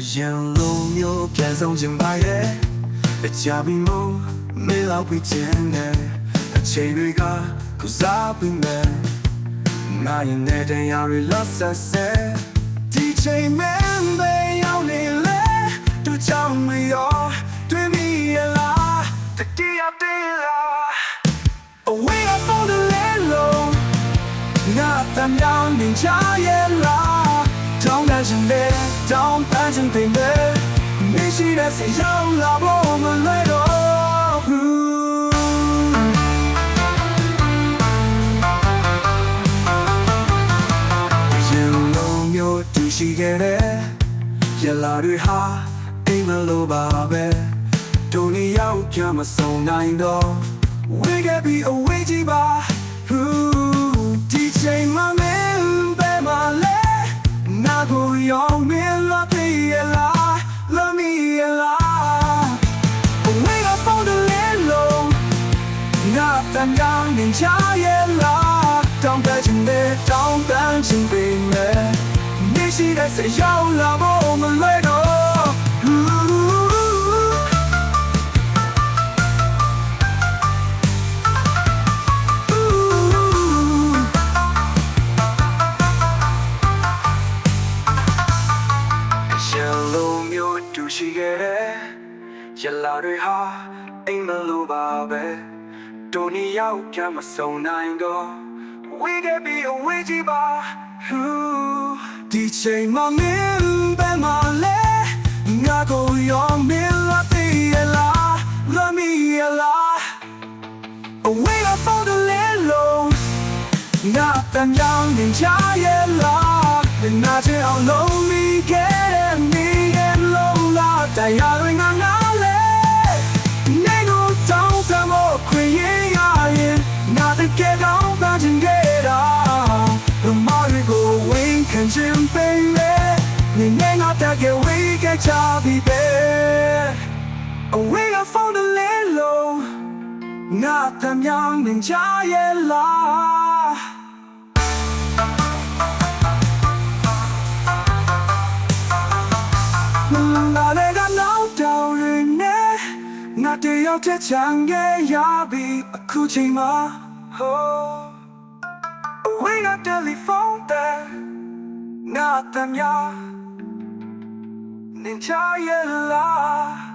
ရင်လုံးမျိုးပြန်ဆုံးခြင်းပါရဲ့အကြပြီးမို့မေးလောက်ပြီးခြင်းနဲ့အချိန်တွေကကုစားပြီးမယ်ငါရင်တဲ့တရားတွေလောဆက်ဆက်ဒီချိန်မင်းပဲရောက်နေလေတို့ကြောင့်မရောတွေ့မိရလားတတိယတေးလား Away from the land low ငါတမ်းမြောင်းနေချရဲ့ လားတောင်းတခြင်းနဲ့တောင်းပန်ခြင်းပင်ပဲမရှိတဲ့စိတ်ရောက်လာဖို့မလွယ်တော့ဘူးရင်လုံးမျိုးတူရှိခဲ့တဲ့ရလာတွေဟာအိမ်မလိုပါပဲတို့နေရောက်ကြမဆုံးနိုင်တော့ We get be away ကြီးပါ Ooh, တန်ကောင်းနေချရဲ့လားတောင်းတချင်တဲ့တောင်းတချင်ပေမဲ့နေရှိတဲ့စရောက်လာဖို့မလွယ်တော့ Ooh. ရှယ်လုံးမျိုးတူရှိခဲ့တဲ့ရလာတွေဟာအိမ်မလိုပါပဲ တို့နေရောက်ကြမဆုံးနိုင်တော့ We get be away ကြီးပါ Ooh, ဒီချိန်မှာမင်းပဲမလဲငါကိုရောမင်းလာသေးရလား Love me ရလား Away I found the land low ငါတန်ကြောင်နေချရဲ့လားနာချင်အောင်လုံးမိခဲ့တဲ့မိရဲ့လုံးလားတရားတွေငါငါ ငါတကယ်ကောင်းပါချင်ခဲ့တာဘမတွေကိုဝင်းခံချင်ပေလေနေနေငါတကယ်ဝေးခဲ့ချပြီးပဲ Away I found the land low ငါတမ်းမြောင်းနေချရဲ့လားငါလည်းကနောက်တောင်ရင်းနဲ့ငါတယောက်တည်းချန်ခဲ့ရပြီအခုချိန်မှာ oh we got telephone there ငါတမ်းမြောင်းနေချရဲ့လား